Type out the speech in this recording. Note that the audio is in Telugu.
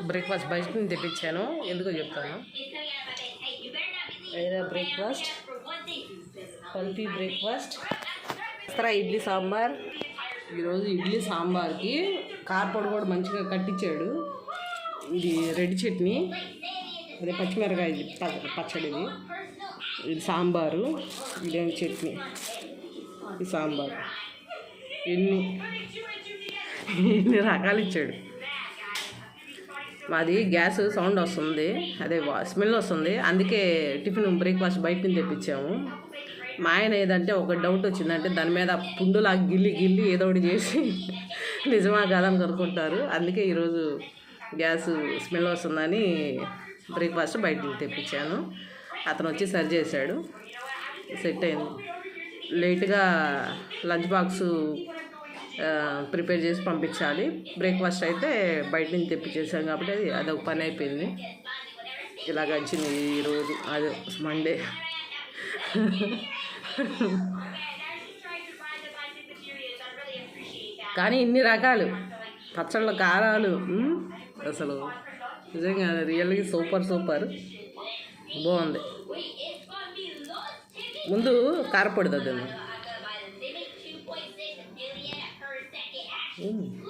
బ్రేక్ఫాస్ట్ బయట నుంచి తెప్పించాను. ఎందుకో చెప్తాను. ఏదో బ్రేక్ఫాస్ట్? Pulpy breakfast. ఇస్తారా ఇడ్లీ సాంబార్. ఈరోజు ఇడ్లీ సాంబార్కి కార్పొడి కూడా మంచిగా కట్టించాడు. ఇది రెడ్ చట్నీ. అదే పచ్చిమిరకాయ ప- పచ్చడిది. ఇది సాంబారు. ఇదేం చట్నీ? ఇది సాంబారు. ఎన్ని? ఎన్ని రకాలు ఇచ్చాడు? మాది గ్యాస్ సౌండ్ వస్తుంది. అదే వా- స్మెల్ వస్తుంది. అందుకే టిఫిన్ బ్రేక్ఫాస్ట్ బయట నుంచి తెప్పించాము. మా ఆయన ఏదంటే ఒక డౌట్ వచ్చిందంటే దాని మీద పుండులా గిల్లి గిల్లి ఏదో ఒకటి చేసి నిజమా కాదని కనుక్కుంటారు. అందుకే ఈరోజు గ్యాస్ స్మెల్ వస్తుందని బ్రేక్ఫాస్ట్ బయట నుంచి తెప్పించాను. అతను వచ్చి సరి చేశాడు. సెట్ అయింది. లేట్గా లంచ్ బాక్సు ప్రిపేర్ చేసి పంపించాలి. బ్రేక్ఫాస్ట్ అయితే బయట నుంచి తెప్పించేసాం కాబట్టి అది అదొక పని అయిపోయింది. ఇలా గడిచింది ఈరోజు అది మండే. కానీ ఇన్ని రకాలు. పచ్చళ్ళ కారాలు అసలు నిజంగా రియల్గా సూపర్ సూపర్. బాగుంది. ముందు కారపొడి తగ్గింది um